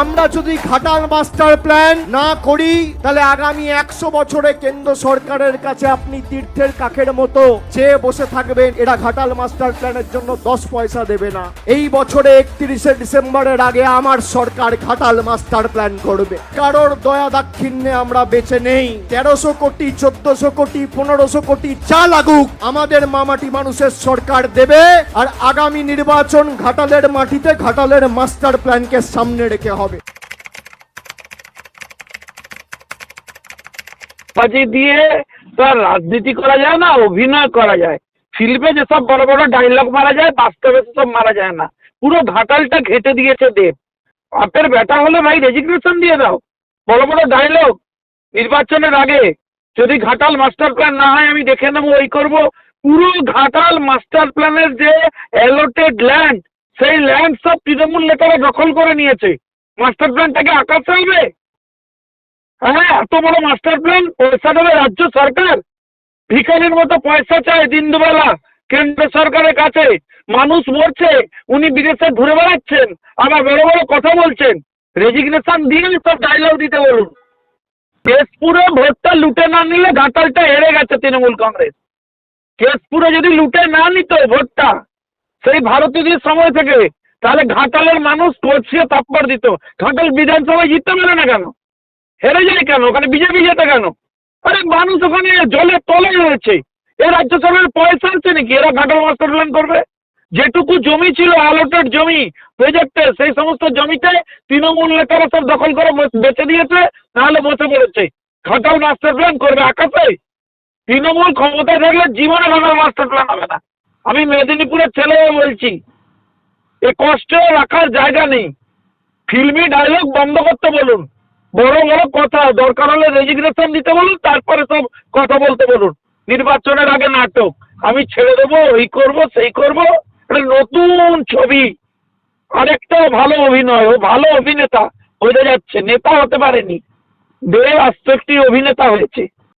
আমরা যদি Ghatal master plan না করি, তাহলে আগামী একশো বছরে কেন্দ্র সরকারের কাছে আপনি তীর্থের কাকের মতো চেয়ে বসে থাকবেন। এরা ঘাটাল মাস্টার প্ল্যানের জন্য দশ পয়সা দেবে না। এই বছরে একত্রিশে ডিসেম্বরের আগে আমার সরকার ঘাটাল মাস্টার প্ল্যান করবে। কারোর দয়া দাক্ষিণ্যে আমরা বেঁচে নেই। তেরোশো কোটি, চোদ্দশো কোটি, পনেরোশো কোটি চা লাগুক, আমাদের মামাটি মানুষের সরকার দেবে। আর আগামী নির্বাচন ঘাটালের মাটিতে, ঘাটালের মাস্টার প্ল্যানকে সামনে রেখে হবে। বাজি দিয়ে তার রাজনীতি করা যায় না, অভিনয় করা যায়। ফিল্মে যেসব বড় বড় ডায়লগ মারা যায়, বাস্তবে সেসব মারা যায় না। পুরো ঘাটালটা ঘেটে দিয়েছে দেব। বাপের বেটা হলে ভাই রেজিগনেশন দিয়ে দাও। বড় বড় ডায়লগ নির্বাচনের আগে। যদি ঘাটাল মাস্টার প্ল্যান না হয়, আমি দেখে নেব, ওই করব। পুরো ঘাটাল মাস্টার প্ল্যানের যে অ্যালোটেড ল্যান্ড সেই ল্যান্ড সব তৃণমূল নেতারা দখল করে নিয়েছে। মাস্টার প্ল্যানটাকে আকাশে হবে হ্যাঁ এত বড় মাস্টার প্ল্যান? পয়সা দেবে রাজ্য সরকার? ভিখারির মতো পয়সা চায় দিন দুবেলা কেন্দ্র সরকারের কাছে। মানুষ মরছে, উনি বিদেশে ঘুরে বেড়াচ্ছেন, আবার বড় বড় কথা বলছেন। রেজিগনেশন দিয়ে সব ডায়লগ দিতে বলুন। কেশপুরে ভোটটা লুটে না নিলে ঘাটালটা হেরে গেছে তৃণমূল কংগ্রেস। কেশপুরে যদি লুটে না নিত ভোটটা, সেই ভারতীয়দের সময় থেকে তাহলে ঘাটালের মানুষ কষিয়ে তাপ্পর দিত। ঘাটাল বিধানসভায় জিততে পারে না কেন? হেরে যায় কেন? ওখানে বিজেপি যেতে কেন? আরে মানুষ ওখানে জলে তলে রয়েছে। এ রাজ্য সরকারের পয়সা আছে নাকি? এরা ঘাটাল মাস্টার প্ল্যান করবে? যেটুকু জমি ছিল অ্যালোটেড জমি প্রজেক্টে সেই সমস্ত জমিতে তৃণমূল নেতারা সব দখল করে বেচে দিয়েছে, নাহলে বসে পড়েছে। ঘাটাল মাস্টার প্ল্যান করবে আকাশে? তৃণমূল ক্ষমতায় থাকলে জীবনে ঘাটাল মাস্টার প্ল্যান হবে না। আমি মেদিনীপুরের ছেলে বলছি। এ কষ্ট রাখার জায়গা নেই। ফিল্মি ডায়লগ বন্ধ করতে বলুন। বড় বড় কথা, দরকার হলে রেজিগনেশন দিতে বলুন, তারপরে সব কথা বলতে বলুন। নির্বাচনের আগে নাটক। আমি ছেড়ে দেবো, এই করব, সেই করব। এটা নতুন ছবি। আরেকটা ভালো অভিনয়, ও ভালো অভিনেতা। হয়ে যাচ্ছে, নেতা হতে পারেনি। দেব আস্তে একটি অভিনেতা হয়েছে।